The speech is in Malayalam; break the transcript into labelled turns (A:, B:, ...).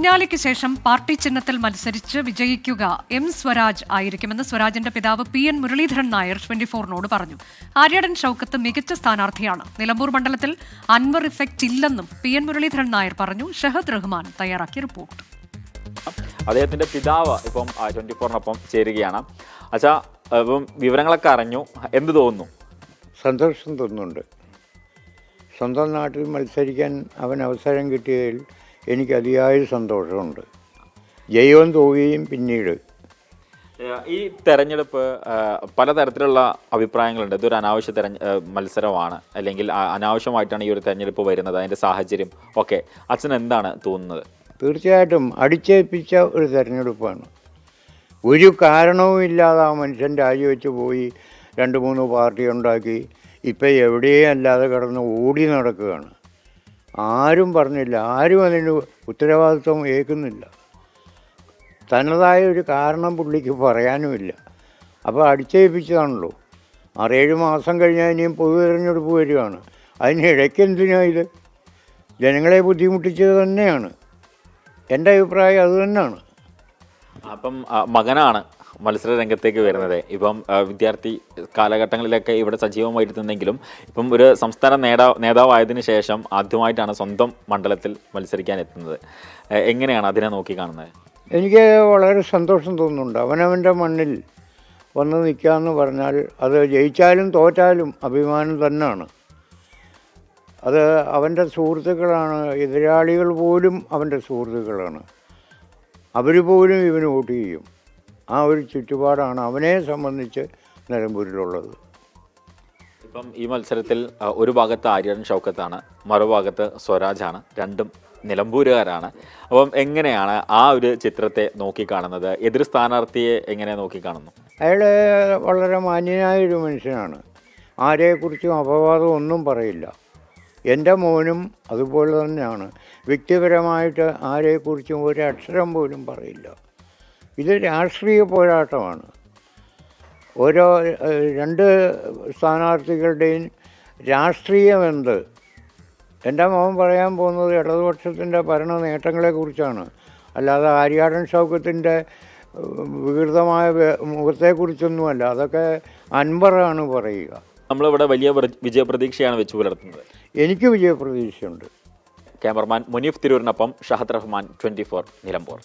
A: കുഞ്ഞാലിക്ക് ശേഷം പാർട്ടി ചിഹ്നത്തിൽ മത്സരിച്ച് വിജയിക്കുക എം സ്വരാജ് ആയിരിക്കുമെന്ന് സ്വരാജിന്റെ പിതാവ് P N Muraleedharan Nair twenty ഫോറിനോട് പറഞ്ഞു. ആര്യടൻ ഷൌക്കത്ത് മികച്ച സ്ഥാനാർത്ഥിയാണ്. നിലമ്പൂർ മണ്ഡലത്തിൽ അൻവർ ഇഫക്റ്റ് ഇല്ലെന്നും പി എൻ മുരളീധരൻ നായർ പറഞ്ഞു. ഷഹദ് റഹ്മാൻ തയ്യാറാക്കിയ റിപ്പോർട്ട്.
B: അദ്ദേഹത്തിന്റെ പിതാവ് ഇപ്പം ട്വന്റി ഫോറിനൊപ്പം ചേരുകയാണ്. അച്ഛാ ഇപ്പം വിവരങ്ങളൊക്കെ അറിഞ്ഞു. എന്ത് തോന്നുന്നു?
C: സന്തോഷം തോന്നുന്നുണ്ട്. സ്വന്തം നാട്ടിൽ മത്സരിക്കാൻ അവൻ അവസരം കിട്ടിയതിൽ എനിക്ക് അതിയായ സന്തോഷമുണ്ട്. ജയവും തോകുകയും പിന്നീട്.
B: ഈ തെരഞ്ഞെടുപ്പ് പലതരത്തിലുള്ള അഭിപ്രായങ്ങളുണ്ട്. ഇതൊരു അനാവശ്യ തെരഞ്ഞ മത്സരമാണ്. അല്ലെങ്കിൽ അനാവശ്യമായിട്ടാണ് ഈ ഒരു തെരഞ്ഞെടുപ്പ് വരുന്നത് അതിന്റെ സാഹചര്യം ഒക്കെ. അച്ഛൻ എന്താണ് തോന്നുന്നത്?
C: തീർച്ചയായിട്ടും അടിച്ചേൽപ്പിച്ച ഒരു തെരഞ്ഞെടുപ്പാണ്. ഒരു കാരണവും ഇല്ലാതെ ആ മനുഷ്യൻ രാജിവെച്ച് പോയി രണ്ട് മൂന്ന് പാർട്ടി ഉണ്ടാക്കി ഇപ്പം എവിടെയും അല്ലാതെ കിടന്ന് ഓടി നടക്കുകയാണ്. ആരും പറഞ്ഞില്ല. ആരും അതിന് ഉത്തരവാദിത്വം ഏൽക്കുന്നില്ല. തനതായ ഒരു കാരണം പുള്ളിക്ക് പറയാനുമില്ല. അപ്പോൾ അടിച്ചേൽപ്പിച്ചതാണല്ലോ. ആറേഴ് മാസം കഴിഞ്ഞാൽ ഇനിയും പൊതു തിരഞ്ഞെടുപ്പ് വരികയാണ്. അതിനിടയ്ക്ക് എന്തിനാ ഇത്? ജനങ്ങളെ ബുദ്ധിമുട്ടിച്ചത് തന്നെയാണ്. എന്റെ അഭിപ്രായം അത് തന്നെയാണ്.
B: അപ്പം മകനാണ്. മത്സര രംഗത്തേക്ക് വരുന്നത്. ഇപ്പം വിദ്യാർത്ഥി കാലഘട്ടങ്ങളിലൊക്കെ ഇവിടെ സജീവമായിരുന്നെങ്കിലും ഇപ്പം ഒരു സംസ്ഥാന നേതാ നേതാവായതിനു ശേഷം ആദ്യമായിട്ടാണ് സ്വന്തം മണ്ഡലത്തിൽ മത്സരിക്കാൻ എത്തുന്നത് എങ്ങനെയാണ് അതിനെ നോക്കി കാണുന്നത്?
C: എനിക്ക് വളരെ സന്തോഷം തോന്നുന്നുണ്ട്. അവനവന്റെ മണ്ണിൽ വന്ന് നിൽക്കാമെന്ന് പറഞ്ഞാൽ അത് ജയിച്ചാലും തോറ്റാലും അഭിമാനം തന്നെയാണ് അത് അവന്റെ സുഹൃത്തുക്കളാണ്. എതിരാളികൾ പോലും അവന്റെ സുഹൃത്തുക്കളാണ്. അവർ പോലും ഇവന് വോട്ട് ചെയ്യും. ആ ഒരു ചുറ്റുപാടാണ് അവനെ സംബന്ധിച്ച് നിലമ്പൂരിലുള്ളത്.
B: ഇപ്പം ഈ മത്സരത്തിൽ ഒരു ഭാഗത്ത് ആര്യൻ ഷൗക്കത്താണ് മറുഭാഗത്ത് സ്വരാജാണ് രണ്ടും നിലമ്പൂരുകാരാണ്. അപ്പം എങ്ങനെയാണ് ആ ഒരു ചിത്രത്തെ നോക്കിക്കാണുന്നത്? എതിർ സ്ഥാനാർത്ഥിയെ എങ്ങനെ നോക്കിക്കാണുന്നു?
C: അയാൾ വളരെ മാന്യനായ ഒരു മനുഷ്യനാണ്. ആരെക്കുറിച്ചും അപവാദം ഒന്നും പറയില്ല. എന്റെ മോനും അതുപോലെ തന്നെയാണ്. വ്യക്തിപരമായിട്ട് ആരെക്കുറിച്ചും ഒരു അക്ഷരം പോലും പറയില്ല. ഇത് രാഷ്ട്രീയ പോരാട്ടമാണ്. ഓരോ രണ്ട് സ്ഥാനാർത്ഥികളുടെയും രാഷ്ട്രീയമെന്ത് എന്റെ മോൻ പറയാൻ പോകുന്നത് ഇടതുപക്ഷത്തിന്റെ ഭരണ നേട്ടങ്ങളെക്കുറിച്ചാണ്. അല്ലാതെ ആര്യാടൻ ഷൗക്കത്തിന്റെ വികൃതമായ മുഖത്തെക്കുറിച്ചൊന്നുമല്ല. അതൊക്കെ അൻപറാണ് പറയുക.
B: നമ്മളിവിടെ വലിയ വിജയപ്രതീക്ഷയാണ് വെച്ച് പുലർത്തുന്നത്.
C: എനിക്ക് വിജയപ്രതീക്ഷയുണ്ട്.
B: ക്യാമറമാൻ മുനീഫ് തിരൂരിനൊപ്പം ഷഹദ് റഹ്മാൻ ട്വന്റി ഫോർ നിലമ്പൂർ.